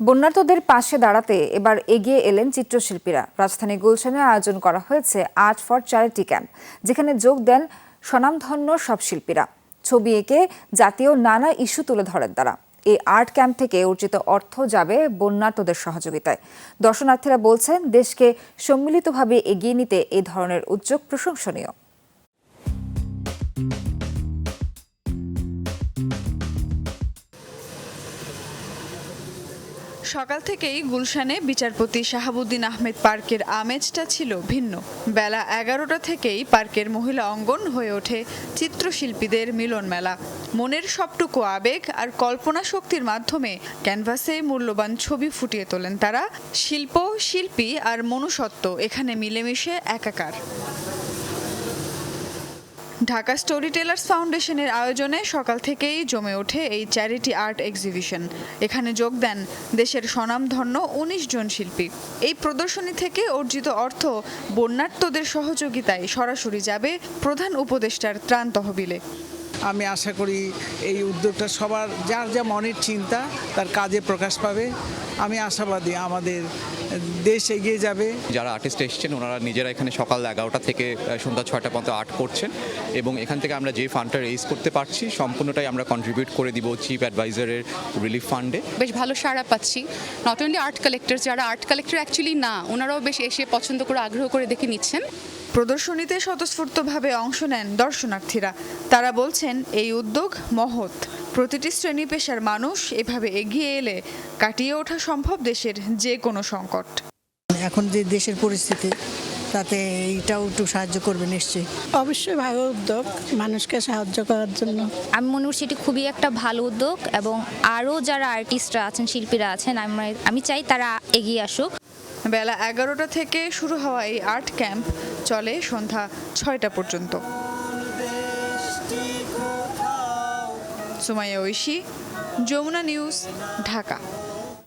বন্যার্তদের পাশে দাঁড়াতে এবার এগিয়ে এলেন চিত্রশিল্পীরা। রাজধানী গুলশানে আয়োজন করা হয়েছে আর্ট ফর চ্যারিটি ক্যাম্প, যেখানে যোগ দেন স্বনামধন্য সব শিল্পীরা। ছবি এঁকে জাতীয় নানা ইস্যু তুলে ধরেন তারা। এই আর্ট ক্যাম্প থেকে অর্জিত অর্থ যাবে বন্যার্থদের সহযোগিতায়। দর্শনার্থীরা বলছেন, দেশকে সম্মিলিতভাবে এগিয়ে নিতে এই ধরনের উদ্যোগ প্রশংসনীয়। সকাল থেকেই গুলশানে বিচারপতি শাহাবুদ্দিন আহমেদ পার্কের আমেজটা ছিল ভিন্ন। বেলা এগারোটা থেকেই পার্কের মহিলা অঙ্গন হয়ে ওঠে চিত্রশিল্পীদের মিলন মেলা। মনের সবটুকু আবেগ আর কল্পনা শক্তির মাধ্যমে ক্যানভাসে মূল্যবান ছবি ফুটিয়ে তোলেন তারা। শিল্প, শিল্পী আর মনুষ্যত্ব এখানে মিলেমিশে একাকার। ঢাকা স্টোরি টেলার্স ফাউন্ডেশনের আয়োজনে সকাল থেকেই জমে ওঠে এই চ্যারিটি আর্ট এক্সিবিশন। এখানে যোগ দেন দেশের স্বনামধন্য উনিশ জন শিল্পী। এই প্রদর্শনী থেকে অর্জিত অর্থ বন্যার্তদের সহযোগিতায় সরাসরি যাবে প্রধান উপদেষ্টার ত্রাণ তহবিলে। আমি আশা করি এই উদ্যোগটা সবার যার যা মনের চিন্তা তার কাজে প্রকাশ পাবে। আমি আশাবাদী আমাদের দেশ এগিয়ে যাবে। যারা আর্টিস্ট এসেছেন ওনারা নিজেরা এখানে সকাল এগারোটা থেকে সন্ধ্যা ছয়টা পর্যন্ত আর্ট করছেন এবং এখান থেকে আমরা যে ফান্ডটা রেজ করতে পারছি সম্পূর্ণটাই আমরা কন্ট্রিবিউট করে দিব চিফ অ্যাডভাইজারের রিলিফ ফান্ডে বেশ ভালো সাড়া পাচ্ছি। নট অনলি আর্ট কালেক্টর যারা আর্ট কালেক্টর অ্যাকচুয়ালি না ওনারাও বেশ এসে পছন্দ করে আগ্রহ করে দেখে নিচ্ছেন। প্রদর্শনীতে স্বতঃস্ফূর্তভাবে অংশ নেন দর্শনার্থীরা। তারা বলছেন এই উদ্যোগ মহৎ। প্রতিটি শ্রেণি পেশার মানুষ এভাবে এগিয়ে এলে কাটিয়ে ওঠা সম্ভব দেশের যে কোনো সংকট। এখন যে দেশের পরিস্থিতি তাতে এইটাও একটু সাহায্য করবে নিশ্চয়ই। অবশ্যই ভালো উদ্যোগ মানুষকে সাহায্য করার জন্য। আমি মনে করছি এটি খুবই একটা ভালো উদ্যোগ এবং আরও যারা আর্টিস্টরা আছেন শিল্পীরা আছেন আমি আমি চাই তারা এগিয়ে আসুক। বেলা এগারোটা থেকে শুরু হওয়া এই আর্ট ক্যাম্প চলে সন্ধ্যা ছয়টা পর্যন্ত। সুমাইয়া ঐশী, যমুনা নিউজ, ঢাকা।